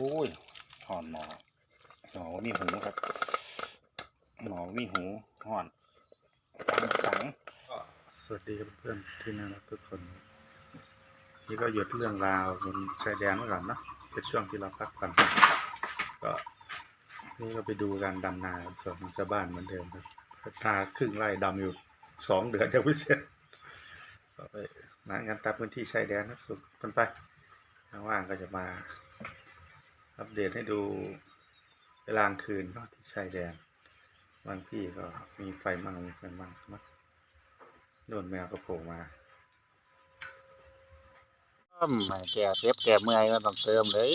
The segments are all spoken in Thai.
โอ้ยห่อนหมอหมอมีหูครับหมอมีหูห่อนจังสังสวัสดีเพื่อนที่น่ารักทุกคน นี่ก็หยุดเรื่องราวบนชายแดนไว้ก่อนเนอะเป็นช่วงที่เราพักผ่อนก็นี่ก็ไปดูการดำนาส่วนของชาวบ้านเหมือนเดิมครับนาครึ่งไร่ดำอยู่สองเดือนยังไม่เสร็จก็ไปนางานตามพื้นที่ชายแดนครับสุดกันไปว่างก็จะมา อัปเดตให้ดูเวลากลางคืนเนาะที่ชายแดนบางที่ก็มีไฟมั่งมีไฟมั่งนะโดนแมวก็โผล่มาไม่แก่เจ็บแก่เมื่อยก็ต้องเติมเลย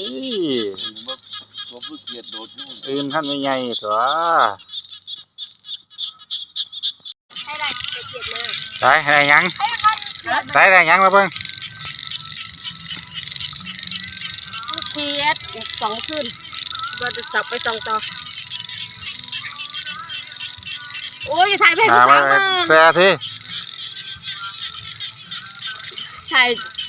บ่บ่ผู้เกียดโดดอยู่อื่นท่านไม่ใหญ่ตัวให้ได้เกียรติเลยใส่อะไรยังใส่อะไรยังมาเพิ่ง เกียรติสองขึ้นก็จะจับไปสองต่อ โอ้ยถ่ายเพลงมาสาวมามือแซ่ที่ถ่าย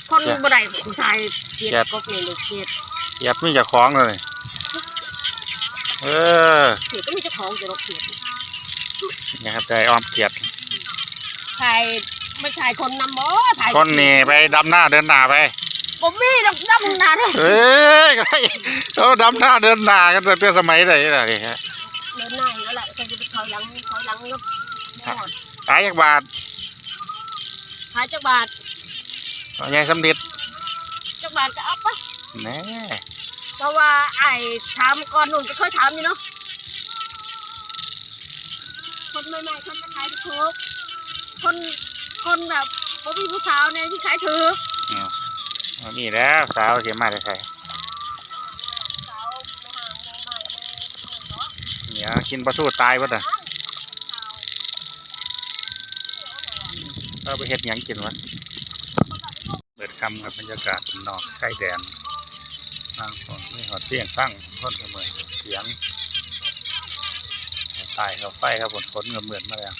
คนบ่ได้ถ่ายเกียรติก็เกียรติเกียรติเหยียบมีเจะคล้าของเลยเออเกียรติก็มีเจ้าของเกียรติเกียรตินี่ครับได้อ้อมเกียรติถ่ายไม่ถ่ายคนนำบ่ถ่ายคนนี่ไปดำหน้าเดินหน้าไป ผมมีดอกดำนาเนี่ยเอ้ยก็ได้เขาดำหน้าเดินหน้ากันตั้งแต่สมัยไหนล่ะนี่ฮะเดินหน้าแล้วแหละใครจะไปถอยหลังถอยหลังก็หมดขายจากบาทถ่ายจักบาทเอาใหญ่สำลิดจักบาทก็เอาไปแหน่เพราะว่าไอ้ถามก่อนหนุ่มจะเคยถามอยู่เนาะคนใหม่ๆเขาจะขายถูกคนคนแบบบ่มีผู้สาวเนี่ยที่ขายถือ เอามีแล้วสาวเสียมาได้ใส่สาวไม่ห่างไม่ใหม่ไม่เนี่ยกินปลาสู้ตายวัดอ่เราไปเฮ็ดยังกินวะเปิดคำกับบรรยากาศนอกใกล้แดนนั่งคนนี่หอดเตียงตั้งคนเสมอเสียงตายเขาไฟครับฝนฝนเงเหมือนมาแล้ว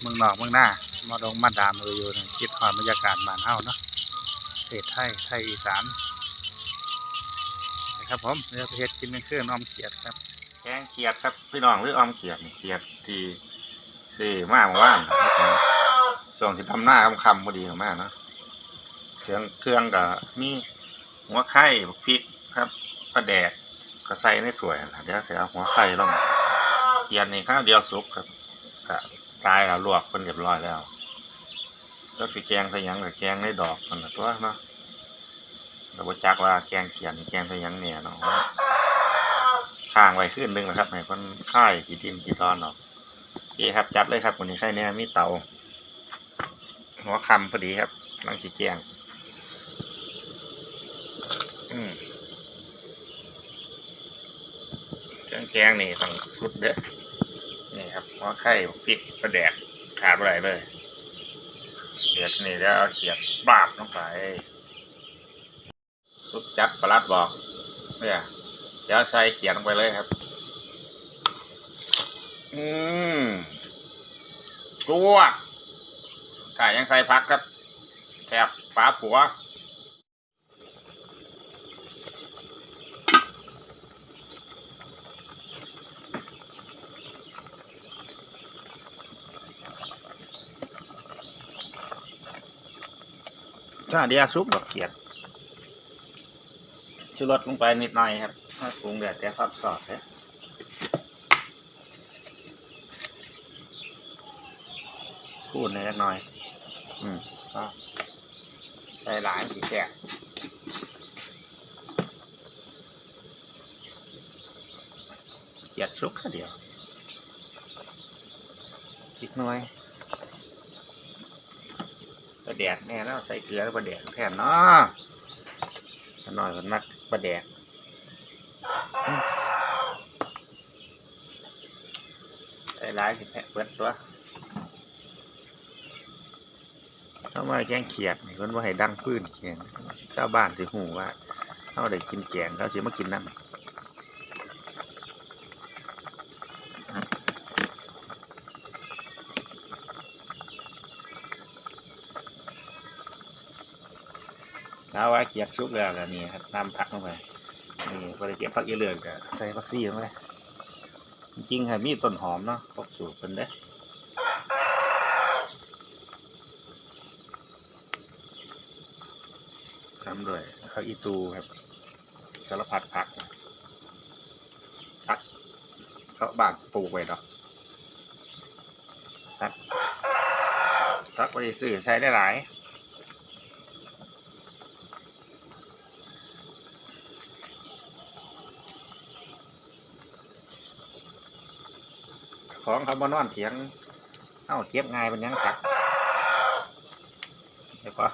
เมืองนอกเมืองหน้ามาลงมาดามเลยอยู่นะคิดหอดบรรยากาศบ้านเฮาเนาะ ประเทศไทย ไทยอีสานนะครับผมเดี๋ยวไปเฮ็ดกินเป็นเครื่องน้อมเขียดครับแกงเขียดครับพี่น้องหรือออมเขียดเขียดที่ที่มากว่านนะครับผมช่วงที่ทำหน้าคำคำพอดีมากเนาะเครื่องเครื่องกับมีหัวไข่พริกครับปลาแดกก็ใส่ในถ้วยนะเดี๋ยวเสียหัวไข่ลงเขียดนี่ข้าวเดียวสุกครับก็ตายแล้วลวกเป็นเรียบร้อยแล้ว แล้วสิแกงใส่ยังกับแกงในดอกมันะตัวเนาะเราบจักว่าแกงเขียนแกงใส่ยังเนี่ยเนาะข้างไว้ขึ้นหนึงนะครับให้คนค่ายกี่ดินกี่ตอนเนาะโอเคครับจัดเลยครับวันนี้ใครเนี่ยมีเตาหัวคำพอดีครับกำลังสีแกงเครื่องแกงนี่ต้องสุดเด้อนี่ครับหัวไข่พริกกระแดกขาดไรเลย เดี๋ยวนี่แล้วเอาเขียดปาบลงไป สุดจัดประลัดบอกเนี่ยเดี๋ยวใส่เขียนลงไปเลยครับ อืมตัวถ่ายยังใส่พักครับแถบฝาผัว ถ้าเดียวซุปแบบเขียดชูรสลงไปนิดหน่อยครับให้ปรุงเดือดแต่ทอดสอดเลยพูดนิดหน่อย อืมก็ใส่หลายสีแสบเกียดซุกแค่เดียวจิกหน่อย ปลาแดกแน่แล้วใส่เกลือแล้วปลาแดกแทนเนาะหน่อยมันมักประแดกใส่ร้ายสิแพะเปิดตัวเข้ามาแกงเขียดนี่คนว่าให้ดังพื้นเขียนชาวบ้านสิหูว่าเขาได้กินแกงเขาสิมากินน้ำ ถ้าว่าเขียดชุกแล้วก็นี่ครับน้ำผักลงไปนี่พอได้เก็บผักอีเหลืองก็ใส่ผักซี่ลงไปจริงๆค่ะมีต้นหอมเนาะพกสูตรเป็นเด้ทำด้วยผักอีตูครับสารพัดผักผักเขาบานปลูกไว้ดอกผักผักไปซื้อใช้ได้หลาย ของเขาบานอนเถียง เอ้าเก็บง่ายเป็นยังครับไอ้ปอ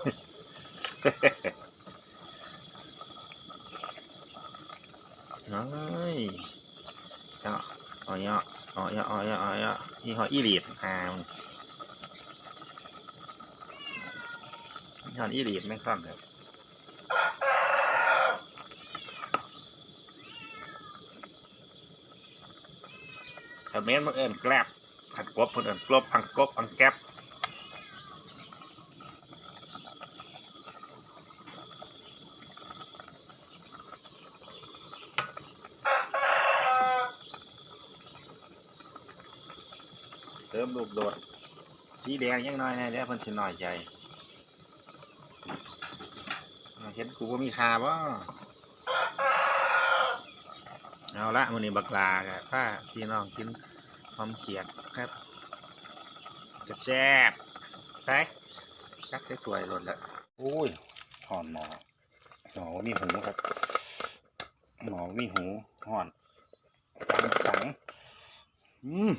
น้อยเนาะเอาเนาะเอาเนาะเอาเนาะเอาเนาะนี่เขาอีหลีดหามันี่เขาอีหลีดไม่คล่อนเลย เม้นมันเอินแกลบผัดกบเอินกลบอังกบอังแกบเติมลูกโดด สีแดงยังน้อยแน่แล้วเพิ่นสิน้อยใจเห็นกูว่ามีคาบ่เอาละมันนี้บักลากะถ้าพี่น้องกิน หอมเขียดครับจะแซ่บไปกักได้สวยหลดแล้วโอ้ยห่อนหมอหมอมีหูครับหมอมีหูห่อนจังสังอืม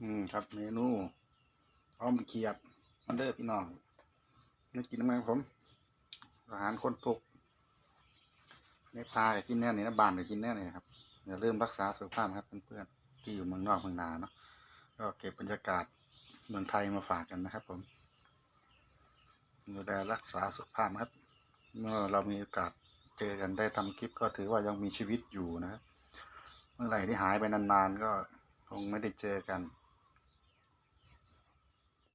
อืมครับเมนูอ้อมเขียดมันเด้อพี่น้องนี่กินน้ำมันผม อาหารคนทุกข์ในพาก็กินแน่นี่นะบานก็กินแน่นี่ครับอย่าลืมรักษาสุขภาพครับเพื่อนๆที่อยู่เมืองนอกเมืองนาเนาะก็เก็บบรรยากาศเมืองไทยมาฝากกันนะครับ ผมดูแลรักษาสุขภาพครับ เมื่อเรามีโอกาสเจอกันได้ทำคลิปก็ถือว่ายังมีชีวิตอยู่นะครับเมื่อไหร่ที่หายไปนานๆก็คงไม่ได้เจอกัน